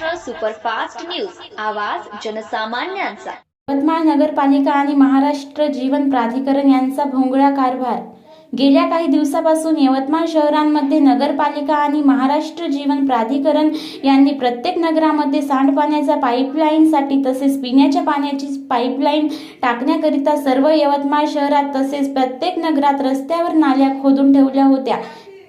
Superfast news. आवाज जनसामान्यांचा. यवतमाळ नगरपालिका आणि महाराष्ट्र जीवन प्राधिकरण यांचा भोंगळा कारभार. गेल्या काही दिवसापासून यवतमाळ शहरांमध्ये नगरपालिका आणि महाराष्ट्र जीवन प्राधिकरण यांनी प्रत्येक नगरामध्ये सांडपाण्याच्या पाईपलाईनसाठी तसेच पिण्याच्या पाण्याची पाईपलाईन टाकण्याकरिता सर्व यवतमाळ शहरात तसेच प्रत्येक नगरात रस्त्यावर नाल्या खोदून ठेवल्या होत्या.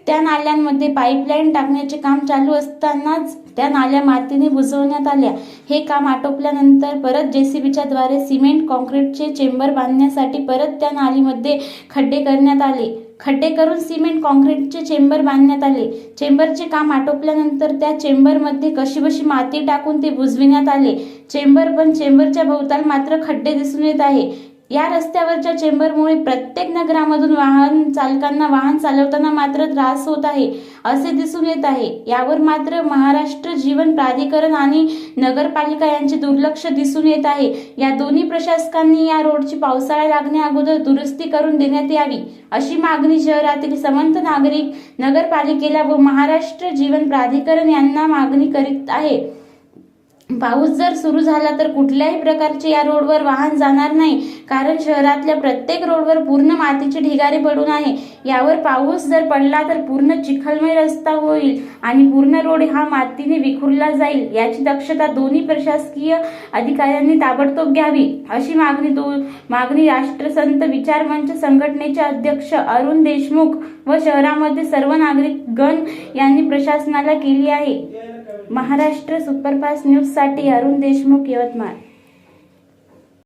त्या नाल्यांमध्ये पाईपलाईन टाकण्याचे काम चालू असतानाच त्या नाल्या मातीने बुजवण्यात आल्या. हे काम आटोपल्यानंतर परत जेसीबीच्या द्वारे सिमेंट कॉन्क्रीटचे चेंबर बांधण्यासाठी परत त्या नालीमध्ये खड्डे करण्यात आले. खड्डे करून सिमेंट कॉन्क्रीटचे चेंबर बांधण्यात आले. चेंबरचे काम आटोपल्यानंतर त्या चेंबरमध्ये कशीबशी माती टाकून ते बुजविण्यात आले. चेंबर पण चेंबरच्या भोवताल मात्र खड्डे दिसून येत आहे. या रस्त्यावरच्या चेंबरमुळे प्रत्येक नगरामधून वाहन चालकांना वाहन चालवताना मात्र त्रास होत आहे असे दिसून येत आहे. यावर मात्र महाराष्ट्र जीवन प्राधिकरण आणि नगरपालिका यांचे दुर्लक्ष दिसून येत आहे. या दोन्ही प्रशासकांनी या रोडची पावसाळा लागण्या अगोदर दुरुस्ती करून देण्यात यावी अशी मागणी शहरातील समंत नागरिक नगरपालिकेला व महाराष्ट्र जीवन प्राधिकरण यांना मागणी करीत आहे. पाऊस जर सुरू झाला तर कुठल्याही प्रकारचे या रोडवर वाहन जाणार नाही. कारण शहरातल्या प्रत्येक रोडवर पूर्ण मातीचे ढिगारे पडून आहे. यावर पाऊस जर पडला तर पूर्ण चिखलमय रस्ता होईल आणि पूर्ण रोड हा मातीने विखुरला जाईल. याची दक्षता दोन्ही प्रशासकीय अधिकाऱ्यांनी ताबडतोब घ्यावी अशी मागणी दो मागणी राष्ट्रसंत विचार मंच संघटनेचे अध्यक्ष अरुण देशमुख व शहरामध्ये सर्व नागरिक गण यांनी प्रशासनाला केली आहे. महाराष्ट्र सुपरफास्ट न्यूजसाठी अरुण देशमुख यवतमाळ